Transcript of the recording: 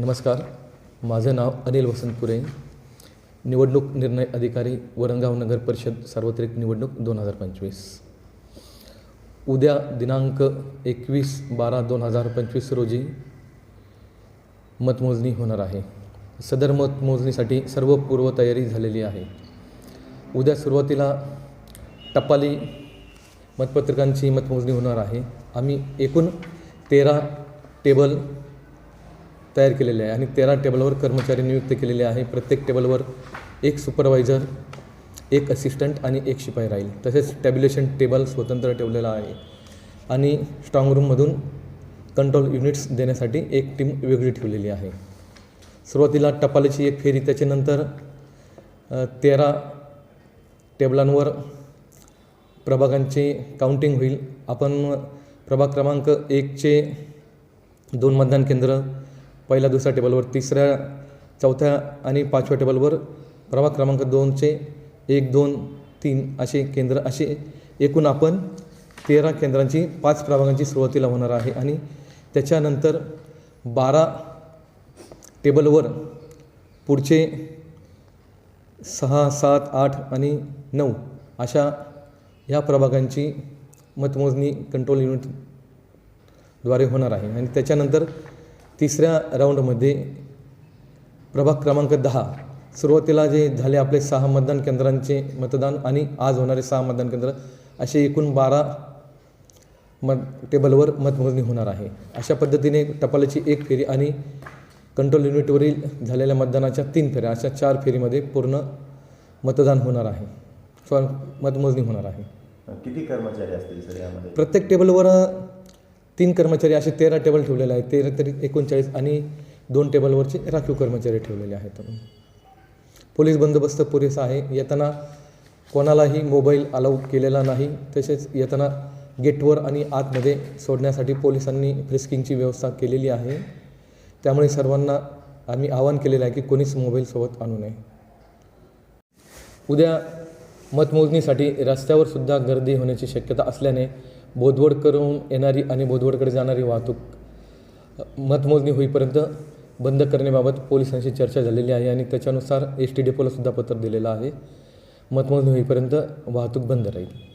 नमस्कार. माझं नाव अनिल वसंत पुरे निवडणूक निर्णय अधिकारी वरणगाव नगर परिषद सार्वत्रिक निवडणूक दोन हजार पंचवीस. उद्या दिनांक एकवीस बारा दोन हजार पंचवीस रोजी मतमोजणी होणार आहे. सदर मतमोजणीसाठी सर्व पूर्वतयारी झालेली आहे. उद्या सुरुवातीला टपाली मतपत्रिकांची मतमोजणी होणार आहे. आम्ही एकूण तेरा टेबल तयार केलेले आहे. आणि तेरा टेबलवर कर्मचारी नियुक्त केलेले आहे. प्रत्येक टेबलवर एक सुपरवायझर एक असिस्टंट आणि एक शिपाई राहील. तसेच टॅब्युलेशन टेबल स्वतंत्र ठेवलेला आहे. आणि स्ट्रॉंग रूममधून कंट्रोल युनिट्स देण्यासाठी एक टीम वेगळी ठेवलेली आहे. सुरुवातीला टपालीची एक फेरी त्याच्यानंतर तेरा टेबलांवर प्रभागांची काउंटिंग होईल. आपण प्रभाग क्रमांक एकचे दोन मतदान केंद्र पहिल्या दुसऱ्या टेबलवर तिसऱ्या चौथ्या आणि पाचव्या टेबलवर प्रभाग क्रमांक दोनचे एक दोन तीन असे केंद्र असे एकूण आपण तेरा केंद्रांची पाच प्रभागांची सुरुवातीला होणार आहे. आणि त्याच्यानंतर बारा टेबलवर पुढचे सहा सात आठ आणि नऊ अशा ह्या प्रभागांची मतमोजणी कंट्रोल युनिटद्वारे होणार आहे. आणि त्याच्यानंतर तिसऱ्या राऊंडमध्ये प्रभाग क्रमांक दहा. सुरुवातीला जे झाले आपले सहा मतदान केंद्रांचे मतदान आणि आज होणारे सहा मतदान केंद्र असे एकूण बारा मत टेबलवर मतमोजणी होणार आहे. अशा पद्धतीने टपालाची एक फेरी आणि कंट्रोल युनिटवरील झालेल्या मतदानाच्या तीन फेऱ्या अशा चार फेरीमध्ये पूर्ण मतदान होणार आहे. मतमोजणी होणार आहे. किती कर्मचारी असतील प्रत्येक टेबलवर तीन कर्मचारी असे तेरा टेबल ठेवलेले आहेत. तेरा तरी एकोणचाळीस आणि दोन टेबलवरचे राखीव कर्मचारी ठेवलेले आहेत. पोलीस बंदोबस्त पुरेसा आहे. येताना कोणालाही मोबाईल अलाउ केलेला नाही. तसेच येताना गेटवर आणि आतमध्ये सोडण्यासाठी पोलिसांनी फ्रिस्किंगची व्यवस्था केलेली आहे. त्यामुळे सर्वांना आम्ही आवाहन केलेलं आहे की कोणीच मोबाईलसोबत आणू नये. उद्या मतमोजणीसाठी रस्त्यावर सुद्धा गर्दी होण्याची शक्यता असल्याने बोधवड करून येणारी आणि बोदवडकडे जाणारी वाहतूक मतमोजणी होईपर्यंत बंद करण्याबाबत पोलिसांशी चर्चा झालेली आहे आणि त्याच्यानुसार एस टी डेपोला सुद्धा पत्र दिलेलं आहे. मतमोजणी होईपर्यंत वाहतूक बंद राहील.